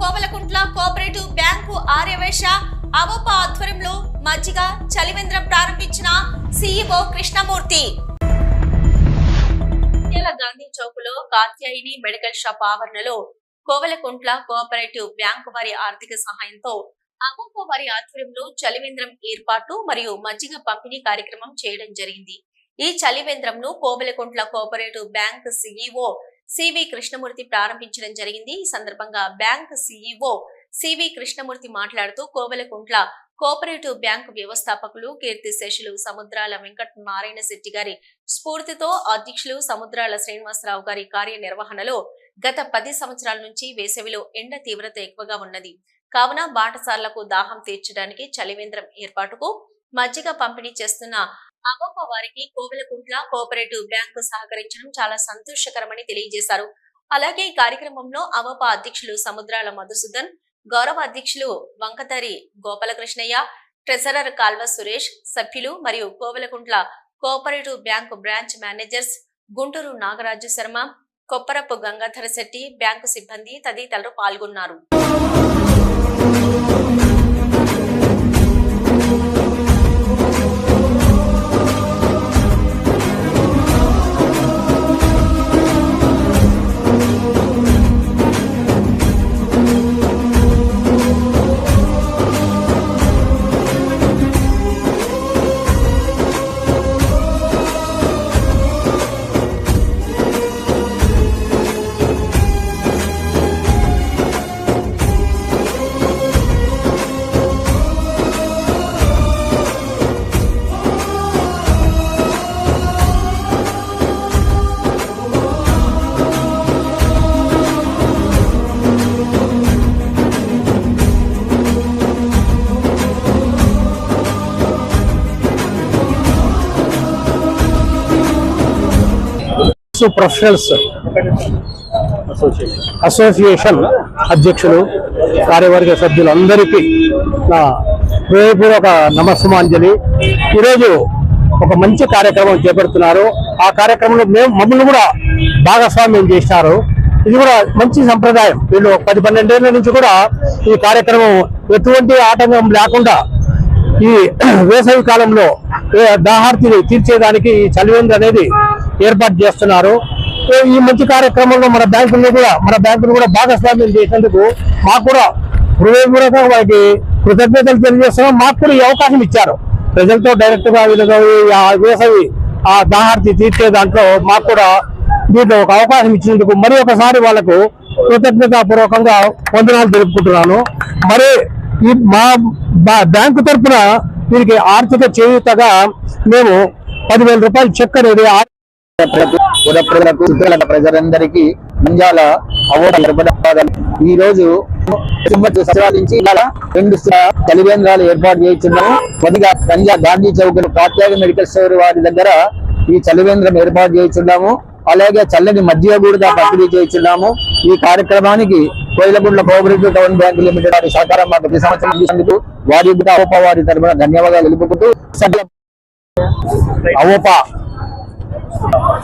Kovalakuntla cooperative bank ఆర్యవేశ అవప ఆధ్వర్యంలో మజ్జిగ చలివేంద్రం ప్రారంభించిన సీఈఓ కృష్ణమూర్తి. గాంధీ చౌక్లో కాత్యాయిని మెడికల్ షాప్ ఆవరణలో కోవలకుంట్ల కోఆపరేటివ్ బ్యాంకు వారి ఆర్థిక సహాయంతో అవప వారి ఆధ్వర్యంలో చలివేంద్రం ఏర్పాటు మరియు మజ్జిగ పంపిణీ కార్యక్రమం చేయడం జరిగింది. ఈ చలివేంద్రంను Kovalakuntla cooperative bank CEO CV Krishnamurthy ప్రారంభించడం జరిగింది. ఈ సందర్భంగా బ్యాంక్ సిఇఓ సివి కృష్ణమూర్తి మాట్లాడుతూ కోవెలకుంట్ల కోఆపరేటివ్ బ్యాంకు వ్యవస్థాపకులు కీర్తి శేషులు సముద్రాల వెంకట నారాయణ శెట్టి గారి స్ఫూర్తితో అధ్యక్షులు సముద్రాల శ్రీనివాసరావు గారి కార్యనిర్వహణలో గత పది సంవత్సరాల నుంచి వేసవిలో ఎండ తీవ్రత ఎక్కువగా ఉన్నది. కావున బాటసార్లకు దాహం తీర్చడానికి చలివేంద్రం ఏర్పాటుకు మజ్జిగ పంపిణీ చేస్తున్న అవప వారికి కోవెలకుంట్ల కోఆపరేటివ్ బ్యాంకు సహకరించడం చాలా సంతోషకరమని తెలియజేశారు. అలాగే ఈ కార్యక్రమంలో అవప అధ్యక్షులు సముద్రాల మధుసూదన్ గౌరవ అధ్యక్షులు వంకతరి గోపాలకృష్ణయ్య ట్రెజరర్ కాల్వ సురేష్ సభ్యులు మరియు Kovelakuntla cooperative bank branch managers Guntur Nagaraju Sharma Kopparapu Gangadhara Shetty bank సిబ్బంది తదితరులు పాల్గొన్నారు. ప్రొఫెషనల్స్ అసోసియేషన్ అధ్యక్షులు కార్యవర్గ సభ్యులందరికీ నా హృదయపూర్వక నమస్సుమాంజలి. ఈరోజు ఒక మంచి కార్యక్రమం చేపడుతున్నారు. ఆ కార్యక్రమంలో మేము మమ్మల్ని కూడా భాగస్వామ్యం చేసినారు. ఇది కూడా మంచి సంప్రదాయం. వీళ్ళు పది పన్నెండేళ్ళ నుంచి కూడా ఈ కార్యక్రమం ఎటువంటి ఆటంకం లేకుండా ఈ వేసవి కాలంలో దాహార్తిని తీర్చేదానికి ఈ చలివేంద్ర అనేది ఏర్పాటు చేస్తున్నారు. సో ఈ మంచి కార్యక్రమంలో మన బ్యాంకులను కూడా మన బ్యాంకును కూడా భాగస్వామ్యం చేసినందుకు మాకు కూడా హృదయపూర్వకంగా వారికి కృతజ్ఞతలు తెలియజేస్తున్నాం. మాకు కూడా ఈ అవకాశం ఇచ్చారు. ప్రజలతో డైరెక్ట్గా వేసవి ఆ దాహార్తి తీర్చే దాంట్లో మాకు కూడా దీంట్లో ఒక అవకాశం ఇచ్చినందుకు మరి ఒకసారి వాళ్ళకు కృతజ్ఞతాపూర్వకంగా వందనాలు తెలుపుకుంటున్నాను. మరి ఈ మా బ్యాంకు తరపున వీరికి ఆర్థిక చేయూతగా మేము పదివేల రూపాయలు చెక్ అనేది ప్రజలందరికీ ముంజాల అవార్డు ఈ రోజు నుంచి రెండు స- ఏర్పాటు చేస్తున్నాము కొద్దిగా పంజా గాంధీ చౌక్ కాత్యాగ మెడికల్ స్టోర్ వారి దగ్గర ఈ చలివేంద్రం ఏర్పాటు చేస్తున్నాము అలాగే చల్లని మజ్జిగ కూడా పంపిణీ చేస్తున్నాము ఈ కార్యక్రమానికి Koilagundla cooperative town bank limited వారి సహకారం మాకు ప్రతి సంవత్సరం అందించినందుకు వారి కూడా వారి తరపున ధన్యవాదాలు తెలుపుకుంటూ. సకల అవోపా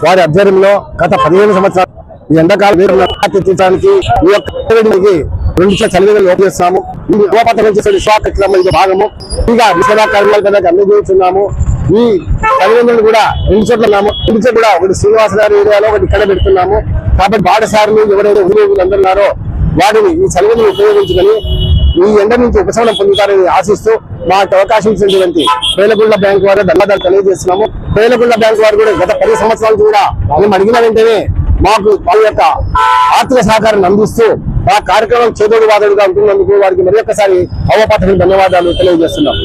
వారి ఆధ్వర్యంలో గత పదిహేను సంవత్సరాలు ఈ ఎండాకాలం తీర్చడానికి ఈ యొక్క రెండు చోట్ల చలివేలు ఓపెన్ చేస్తాము. ఈ ఉపపత్రం చేసే విశ్వాసక్రమం ఇది భాగము. ఇక విశ్వదా కార్యాలయాలకు అందజేస్తున్నాము ఈ తల్లిదండ్రులు కూడా రెండు చోట్ల ఉన్నాము. రెండు చోట్ల కూడా ఒకటి శ్రీనివాస గారి ఏరియాలో ఒకటి ఇక్కడ పెడుతున్నాము. కాబట్టి బాటసారులు ఎవరైతే ఉద్యోగులు అందరున్నారో వాటిని ఈ చలివేలు ఉపయోగించుకొని ఈ ఎండ నుంచి ఉపశమనం పొందుతారని ఆశిస్తూ మాకు అవకాశం ఇచ్చినటువంటి పేలగుళ్ళ బ్యాంక్ వారు ధన్యవాదాలు తెలియజేస్తున్నాము. పేలగుళ్ళ బ్యాంక్ వారు కూడా గత పది సంవత్సరాలు కూడా మేము అడిగిన వెంటనే మాకు వాళ్ళ యొక్క ఆర్థిక సహకారాన్ని అందిస్తూ ఆ కార్యక్రమం చేదోడు వాదోడుగా ఉంటున్నందుకు వారికి మరి ఒక్కసారి అవపాఠకు ధన్యవాదాలు తెలియజేస్తున్నాం